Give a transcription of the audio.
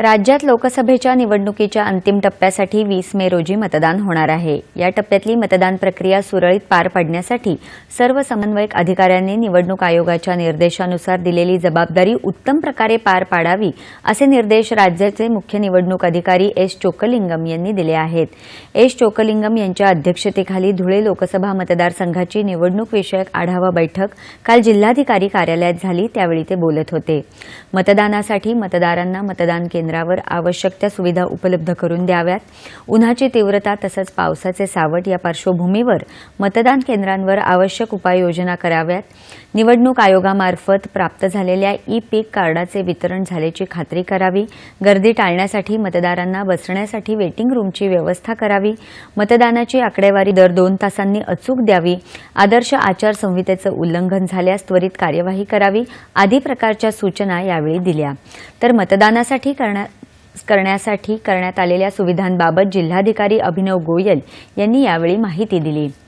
राज्यात लोकसभेच्या निवडणुकीच्या अंतिम टप्प्यासाठी वीस मे रोजी मतदान होणार आहे. या टप्प्यातली मतदान प्रक्रिया सुरळीत पार पाडण्यासाठी सर्व समन्वयक अधिकाऱ्यांनी निवडणूक आयोगाच्या निर्देशानुसार दिलेली जबाबदारी उत्तम प्रकारे पार पाडावी असे निर्देश राज्याचे मुख्य निवडणूक अधिकारी एस चोकलिंगम यांनी दिले आहेत. एस चोकलिंगम यांच्या अध्यक्षतेखाली धुळे लोकसभा मतदारसंघाची निवडणूक विषयक आढावा बैठक काल जिल्हाधिकारी कार्यालयात झाली त्यावेळी ते बोलत होते. मतदानासाठी मतदारांना मतदान केंद्र केंद्रावर आवश्यक त्या सुविधा उपलब्ध करून द्याव्यात. उन्हाची तीव्रता तसंच पावसाचे सावट या पार्श्वभूमीवर मतदान केंद्रांवर आवश्यक उपाययोजना कराव्यात. निवडणूक आयोगामार्फत प्राप्त झालेल्या ई पीक कार्डाचे वितरण झाल्याची खात्री करावी. गर्दी टाळण्यासाठी मतदारांना बसण्यासाठी वेटिंग रूमची व्यवस्था करावी. मतदानाची आकडेवारी दर दोन तासांनी अचूक द्यावी. आदर्श आचारसंहितेचं उल्लंघन झाल्यास त्वरित कार्यवाही करावी. आदी प्रकारच्या सूचना यावेळी दिल्या. तर मतदानासाठी करण्या करण्यासाठी करण्यात आलेल्या सुविधांबाबत जिल्हाधिकारी अभिनव गोयल यांनी यावेळी माहिती दिली.